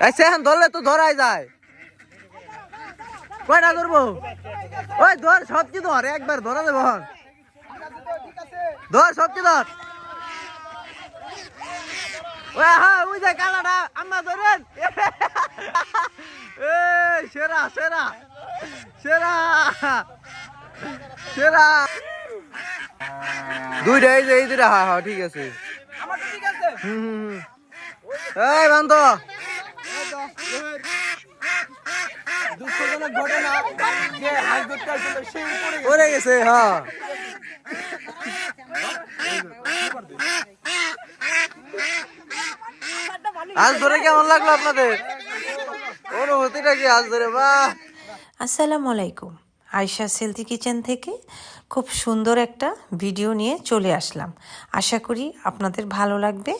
এসে এখন ধরলে তো ধরাই যায়। কয়টা ধরবো? ওই ধর, সবজি ধর, একবার ধরা দেবো ধর, সবজি ধর। ওই হ্যাঁ ওই যে কালাটা, আম্মা ধরেন। এই, সেরা সেরা সেরা সেরা। দুইটা, এই যে, এই হ্যাঁ হ্যাঁ ঠিক আছে। হুম হুম। এই বান্ধ দুঃখজনক ঘটনা যে হাঁস ধরতে আসছিল সেই পড়ে গেছে। হ্যাঁ। আজ ধরে কেমন লাগল আপনাদের? অনুভূতিটা কি আজ ধরে? বাহ। আসসালামু আলাইকুম। আয়শা সেলতি কিচেন থেকে খুব সুন্দর একটা ভিডিও নিয়ে চলে আসলাম। আশা করি আপনাদের ভালো লাগবে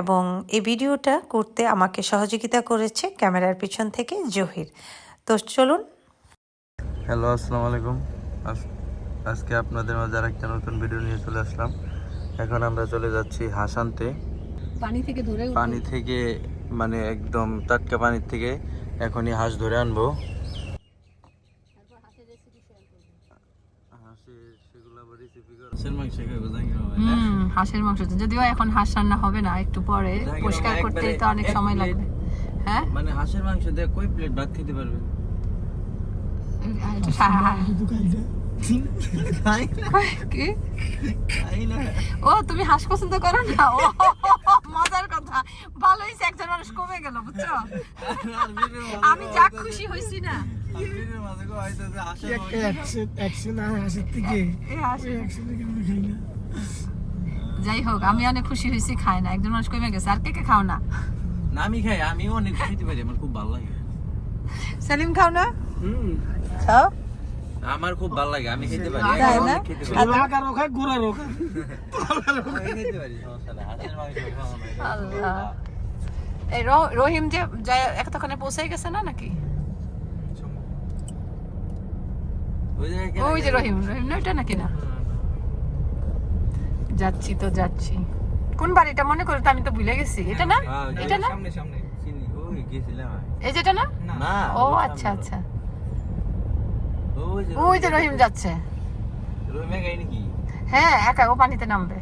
এবং এই ভিডিওটা করতে আমাকে সহযোগিতা করেছে ক্যামেরার পিছন থেকে জহির। তো চলুন। হ্যালো আসসালামু আলাইকুম। আজকে আপনাদের মাঝে আর একটা নতুন ভিডিও নিয়ে চলে আসলাম। এখন আমরা চলে যাচ্ছি হাসানতে। পানি থেকে ধরে পানি থেকে মানে একদম টাটকা পানির থেকে এখনই হাঁস ধরে আনব। হুম হাঁসের মাংস যদিও এখন হাঁস রান্না হবে না একটু পরে। পরিষ্কার করতে তো অনেক সময়। লাগবে। হ্যাঁ? মানে হাঁসের মাংস দিয়ে কই প্লেট ভাত খেতে পারবে? ও তুমি হাঁস পছন্দ করো না? ও মজার কথা। ভালো হয়েছে একজন মানুষ কমে গেল বুঝছ? আমি যা খুশি হয়েছি না। যাই হোক আমি অনেক খুশি হয়েছি খাই না। একজন মানুষ কমে গেছে আর কে কে খাও না? না আমি খাই আমিও অনেক খেতে পারি আমার খুব ভালো লাগে। সেলিম খাও না? হুম। খাও? আমার খুব ভালো লাগে আমি খেতে পারি। তাই আমি না? আমি খেতে। আল্লাহ। এই রহিম যে এতক্ষণে পৌঁছে গেছে না নাকি? ওই যে ওই যে রহিম রহিম না ওইটা নাকি না। যাচ্ছি তো যাচ্ছি। কোন বাড়িটা মনে করো আমি তো ভুলে গেছি। এটা না? হ্যাঁ, ওই যে এটা না? সামনে সামনে ওই গেছিলাম এই যেটা না? না ও আচ্ছা আচ্ছা। ওই যে রহিম যাচ্ছে। রহিমে গাই নাকি? হ্যাঁ একা ও পানিতে নামবে।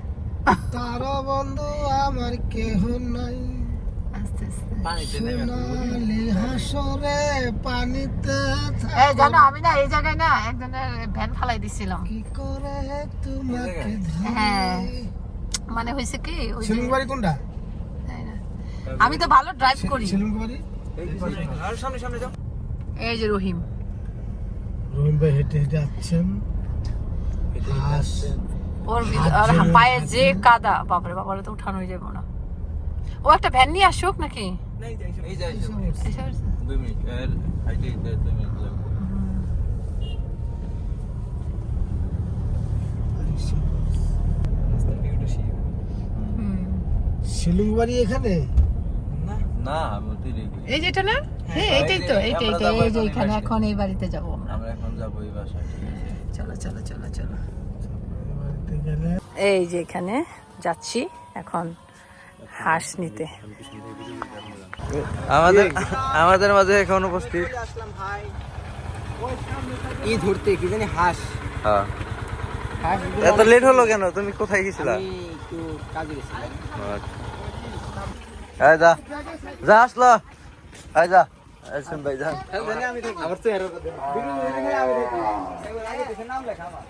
তার বন্ধু আমার কেহ নাই। আস্তে আস্তে। পানিতে নেমে সোনালি হাসরে পানিতে জানো আমি না এই জায়গায় না একজনের ভ্যান ফালাই দিছিলাম। কি করে তোমাকে হ্যাঁ। মানে হয়েছে কি ওই সেলুন বাড়ি কোনটা? তাই না? আমি তো ভালো ড্রাইভ করি। সেলুন বাড়ি? আর সামনে সামনে যাও। এই যে রহিম। রহিম ভাই হেঁটে হেঁটে আসছেন। ওর আর পায়ে যে কাদা বাপরে বাবারে তো উঠানোই যাব না। ও একটা ভ্যান নিয়ে আসুক নাকি? এই যাই এসে পড়ছে? দুই মিনিট আর হাইটে দুই মিনিট লাগবে হুম। সেলুন বাড়ি এখানে? না। এই যেটা না? হ্যাঁ এইটাই তো এই এইটাই তো যাব এই যে এখন এই এখানে এই বাড়িতে যাব আমরা। এখন যাব এই বাসায় চলো চলো চলো চলো। এই যে এখানে যাচ্ছি এখন হাঁস নিতে। আমাদের আমাদের মাঝে এখন উপস্থিত। ই ধরতে কি জানি হাঁস। হ্যাঁ। এত লেট হলো কেন? তুমি কোথায় গেছিলা? একটু কাজে গেছিলাম। এই যা যা আসলো এই যা আসুন ভাই যা আবার তো এরকম নাম লেখা আমার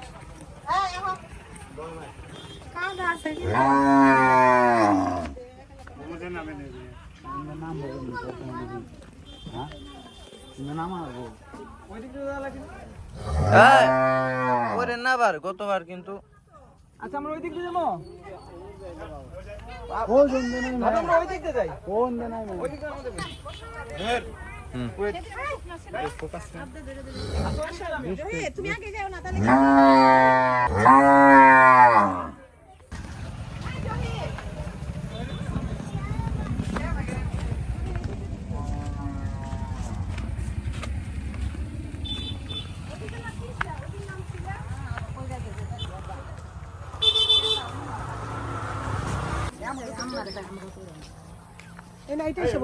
না বার গতবার কিন্তু আচ্ছা আমরা ওই দিক দিয়ে যাব? কোন আগে যাও না ওই দিক দিয়ে যাই কোন দিন নাই ওই দিক দিয়ে আমাদের হুম। এই নাই এটা এসে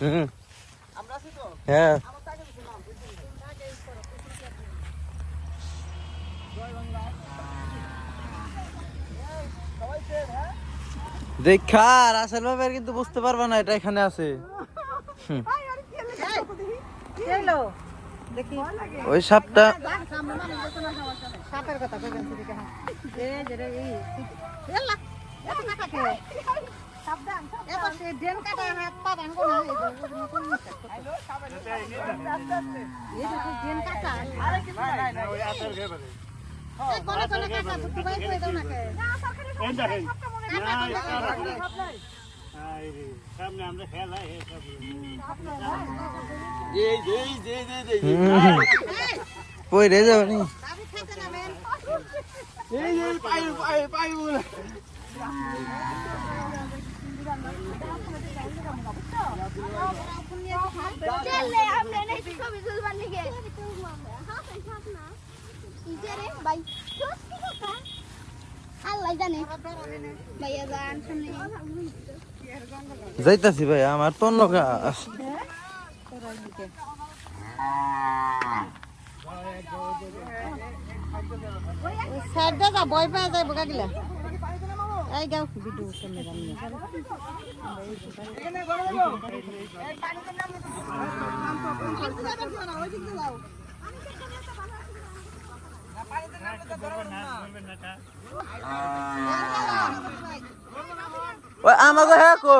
হুম হ্যাঁ। দেখা রাসেল বাবার কিন্তু বুঝতে পারবা না এটা এখানে আছে। ওই সাপটা সাপের কথা কইবেন সেদিকে হ্যাঁ এ যে রে এই এই যে ওই জন্য কোন মিস্টেক করতে এই যে ডেন কাটা আরে কিছু নাই না? আমরা আল্লাহ জানে। ভাইয়া জান সামনে যাইতাছি ভাই আমার তো কাজ সাইড দা বই পা যায় বগা গিলা এই গাও ভিডিও সামনে গামনে ওই আমাকে হ্যাঁ কো।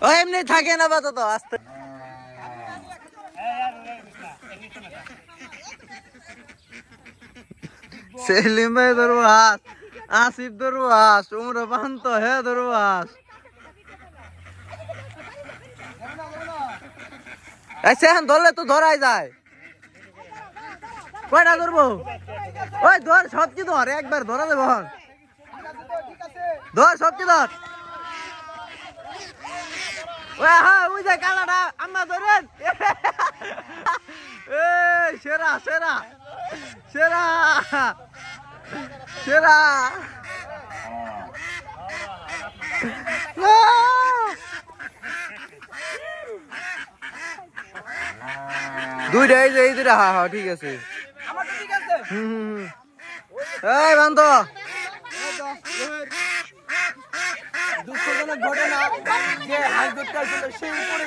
ও এমনি থাকে না বাতো তো আস্তে। সেলিম ভাই ধরবো হাস আসিফ হাস উমরা পান্ত হে এখন ধরলে তো ধরাই যায়। কয়টা ধরবো? ওই ধর, সব কি ধর? একবার ধরা দেব ধর, সব কি ধর? ওই যে কালাটা, আম্মা ধরেন। সেরা সেরা সেরা। আহ! দুইটা, এই যে, এই দুইটা হ্যাঁ হ্যাঁ ঠিক আছে হুম। এই, বান্ধ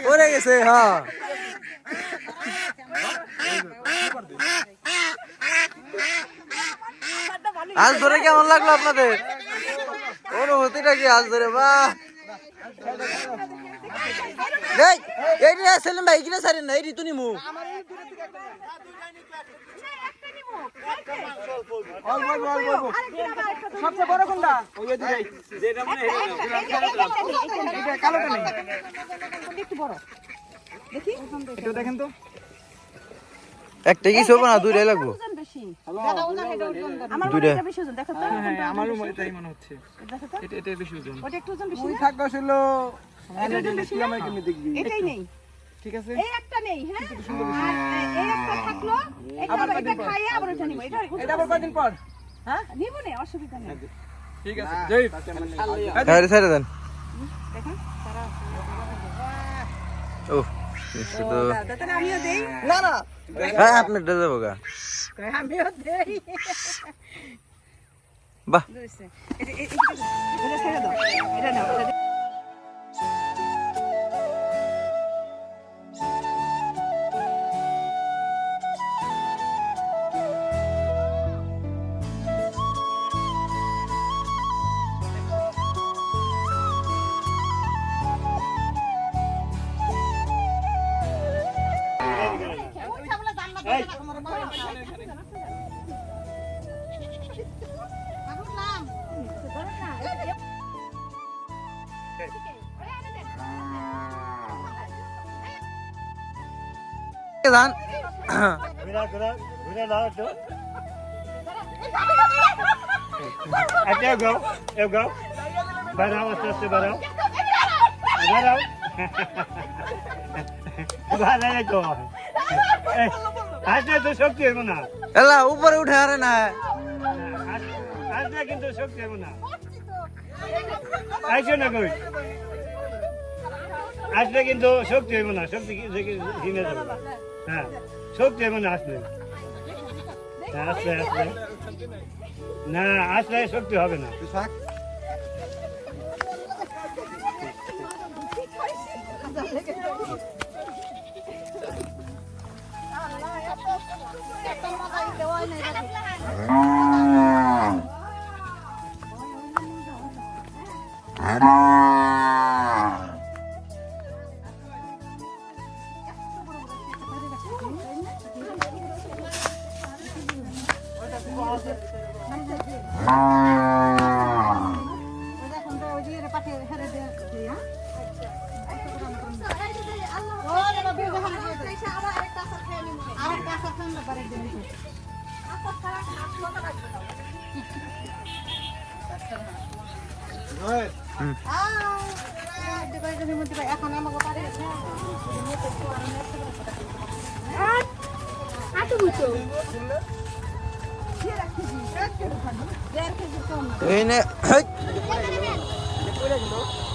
পড়ে গেছে হ্যাঁ আজ ধরে কেমন লাগল আপনাদের? অনুভূতিটা কি আজ ধরে? বাহ। এই এই সেলিম ভাই কিনে সারেন না এই ঋতু নিমু। অল্প অল্প অল্প অল্প সবচেয়ে বড় কোনটা? ওই দুটাই যেটা মনে হয় কালোটা নেই একটু বড় দেখি দেখেন তো। একটা কি শোবো না দুইটাই লাগবো। দাদা ওজন এটা দাদা দুইটা। বেশি ওজন দেখো তো হ্যাঁ আমারও মনে তাই মনে হচ্ছে। এটা এটা বেশি ওজন। ওটা একটু ওজন বেশি ওই থাকবে আসলে তুই আমার কেমনি দেখবি? এটাই নেই। ঠিক আছে? এই একটা নেই হ্যাঁ? আর এই একটা থাকল এটা আবার এটা খাইয়ে আবার ওটা নিব। এটা এটা আবার কদিন পর? হ্যাঁ? নিব না অসুবিধা নেই। ঠিক আছে জয় হ্যাঁ ছেড়ে দেন। দেখেন তারা ও তো দাদা আমিও দেই। না না। হ্যাঁ আপনার ডে যাব গা আমিও দেই। বাহ। এটা এটা দাও। এটা নাও আচ্ছা গাও এ গাও বাড়াও আস্তে আস্তে বাড়াও। বাড়াও। বাড়াই তো আসলে তো শক্তি হইব না। এলা উপরে উঠে আরে না। আসলে কিন্তু শক্তি হইব না। আইসো না কই। আসলে কিন্তু শক্তি হইব না। শক্তি কিনে যাবে। হ্যাঁ। শক্তি হইব না আসলে আসলে। না আসলে শক্তি হবে না। এখন এই নে হেই। জানাস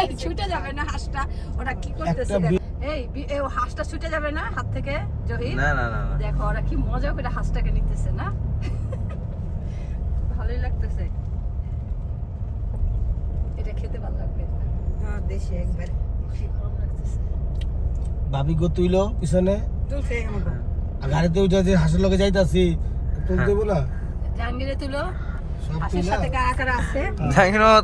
এই ছুটে যাবে না হাঁসটা। ওরা কি করতেছে এই ও হাঁসটা ছুটে যাবে না হাত থেকে জহির? না না না না। দেখো ওরা কি মজা করে হাঁসটাকে নিতেছে না? ভালোই লাগতেছে এটা খেতে ভালো লাগবে হ্যাঁ দেশে একবার। ভাবি গো তুইলো পিছনে? তুলছে আর গাড়িতে উঠে যে হাসির লগে যাইতাছি তুল দেবো না? জাহাঙ্গীরে তুলো।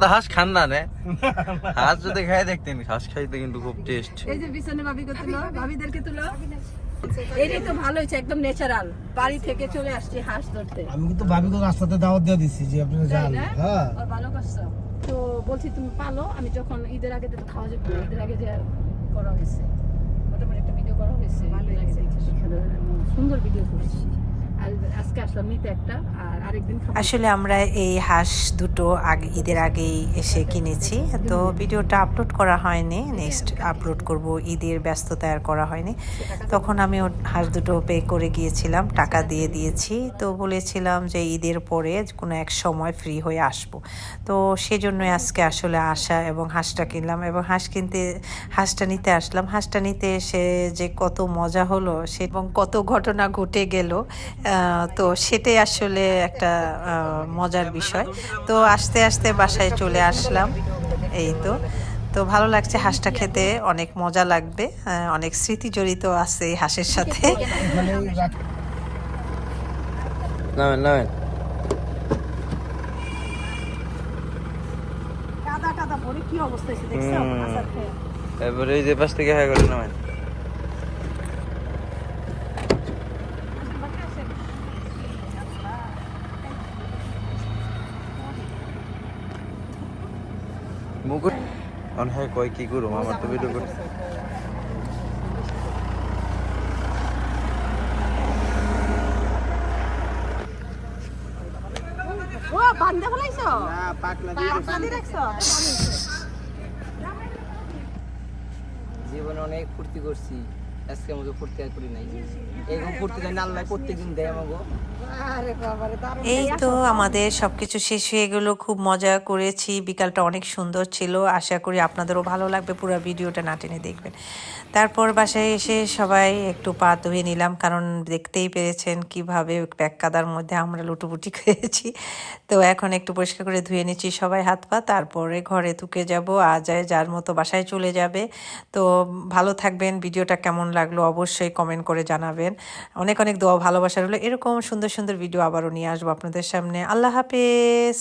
তো হাঁস খান না নে। হাঁস যদি খাই দেখতেন হাঁস খাইতে কিন্তু খুব টেস্ট এই যে পিছনে ভাবিকে তুলো ভাবিদেরকে তুলো। এটাই তো ভালো হয়েছে একদম ন্যাচারাল বাড়ি থেকে চলে আসছি হাঁস ধরতে। আমি কিন্তু ভাবি রাস্তাতে দাওয়াত দিয়ে দিছি যে আপনারা তাই যান। হ্যাঁ। ভালো করছ? তো বলছি তুমি পালো আমি যখন ঈদের আগে তো খাওয়া যাবে ঈদের আগে যে করা হয়েছে মোটামুটি একটা ভিডিও করা হয়েছে ভালো লাগছে। দেখে সুন্দর ভিডিও করেছি। আজকে আসলাম নিতে একটা আর আরেকদিন আসলে আমরা এই হাঁস দুটো আগে ঈদের আগেই এসে কিনেছি। তো ভিডিওটা আপলোড করা হয়নি নেক্সট আপলোড করব। ঈদের ব্যস্ততা আর করা হয়নি। তখন আমি হাঁস দুটো পে করে গিয়েছিলাম টাকা দিয়ে দিয়েছি। তো বলেছিলাম যে ঈদের পরে কোনো এক সময় ফ্রি হয়ে আসব। তো সেজন্যই আজকে আসলে আসা এবং হাঁসটা কিনলাম এবং হাঁস কিনতে হাঁসটা নিতে আসলাম। হাঁসটা নিতে এসে যে কত মজা হলো সে এবং কত ঘটনা ঘটে গেল তো সেটাই আসলে একটা মজার বিষয়। তো আস্তে আস্তে বাসায় চলে আসলাম। এই তো। তো ভালো লাগছে হাঁসটা খেতে অনেক মজা লাগবে অনেক স্মৃতি জড়িত আছে এই হাঁসের সাথে। এবারে এই যে পাশ থেকে হ্যাঁ করে নামেন। মুকুট কয় কি করুম আমার তো ভিডিও করতে জীবনে অনেক ফুর্তি করছি। আজকে আমাকে ফুর্তি আর করি নাই। এরকম ফুর্তি দেয় আল্লাহ প্রত্যেকদিন দেয় আমাকে এই তো আমাদের সব কিছু শেষ হয়ে গেল খুব মজা করেছি বিকালটা অনেক সুন্দর ছিল আশা করি আপনাদেরও ভালো লাগবে পুরো ভিডিওটা না টেনে দেখবেন। তারপর বাসায় এসে সবাই একটু পা ধুয়ে নিলাম কারণ দেখতেই পেরেছেন কীভাবে প্যাক কাদার মধ্যে আমরা লুটুপুটি খেয়েছি। তো এখন একটু পরিষ্কার করে ধুয়ে নিচ্ছি সবাই হাত পা তারপরে ঘরে তুকে যাব আজ যায় যার মতো বাসায় চলে যাবে। তো ভালো থাকবেন ভিডিওটা কেমন লাগল অবশ্যই কমেন্ট করে জানাবেন। অনেক অনেক দোয়া ভালোবাসা রইল এরকম সুন্দর সুন্দর ভিডিও আবারও নিয়ে আসব আপনাদের সামনে। আল্লাহ হাফেজ।